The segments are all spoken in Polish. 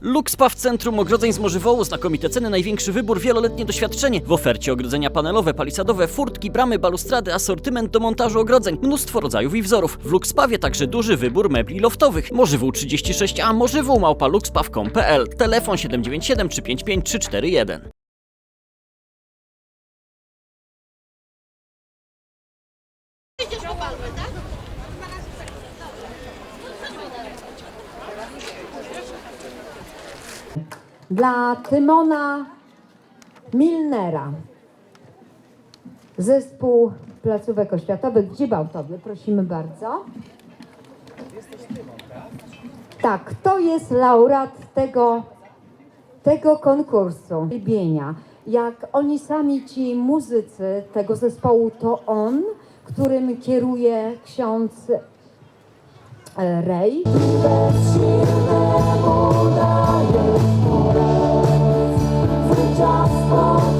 Luxpa w centrum ogrodzeń z Morzywołu, znakomite ceny, największy wybór, wieloletnie doświadczenie. W ofercie ogrodzenia panelowe, palisadowe, furtki, bramy, balustrady, asortyment do montażu ogrodzeń, mnóstwo rodzajów i wzorów. W Luxpawie także duży wybór mebli loftowych. Morzywół 36a, morzywół małpa luxpaw.com.pl, telefon 797 355 341. Dla Tymona Milnera. Zespół placówek oświatowych w Dziebałtowie. Prosimy bardzo. Tak, to jest laureat tego, tego konkursu. Lubienia. Jak oni sami, ci muzycy tego zespołu, to on, którym kieruje ksiądz e, Rej. Mocno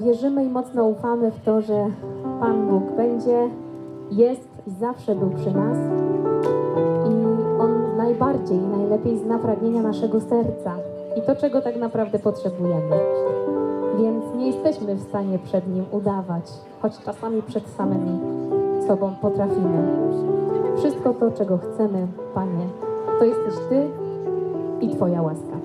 wierzymy i mocno ufamy w to, że Pan Bóg będzie, jest i zawsze był przy nas. I On najbardziej i najlepiej zna pragnienia naszego serca i to, czego tak naprawdę potrzebujemy. Więc nie jesteśmy w stanie przed Nim udawać, choć czasami przed samymi sobą potrafimy. Wszystko to, czego chcemy, Panie, to jesteś Ty i Twoja łaska.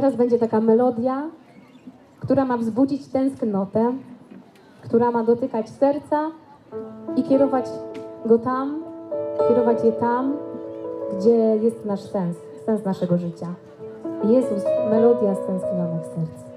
teraz będzie taka melodia, która ma wzbudzić tęsknotę, która ma dotykać serca i kierować go tam, kierować je tam, gdzie jest nasz sens, sens naszego życia. Jezus, melodia stęsknionych serc.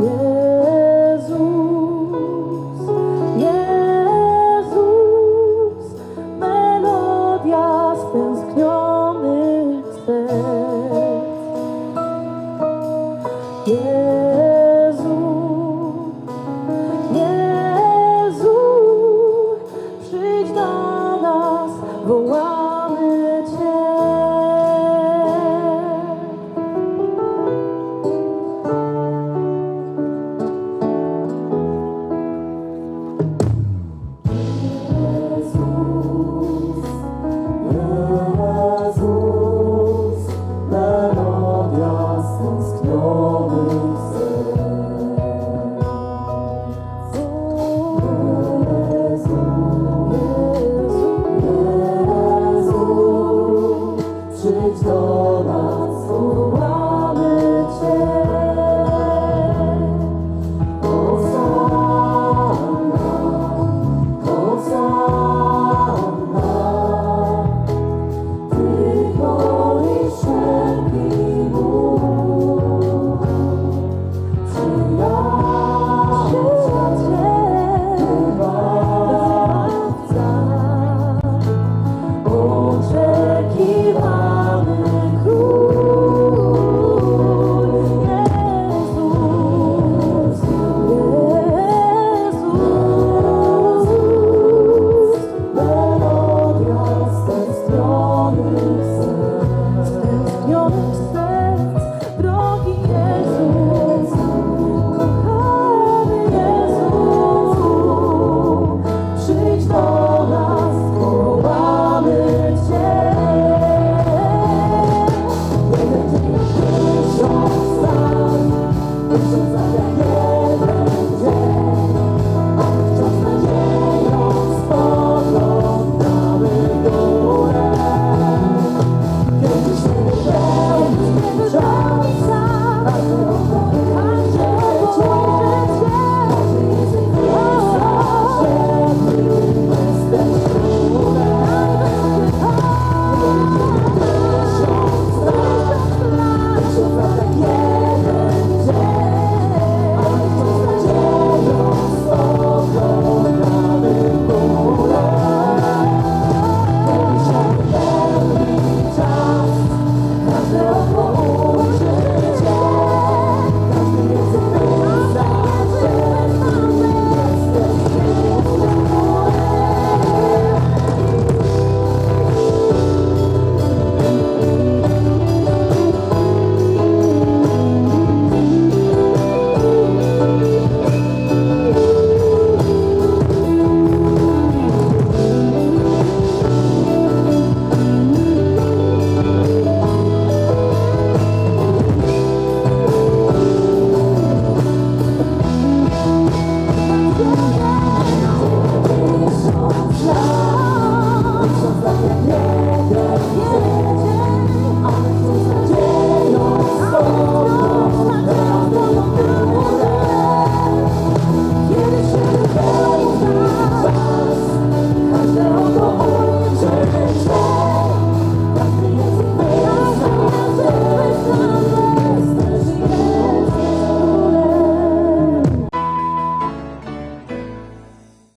Yeah.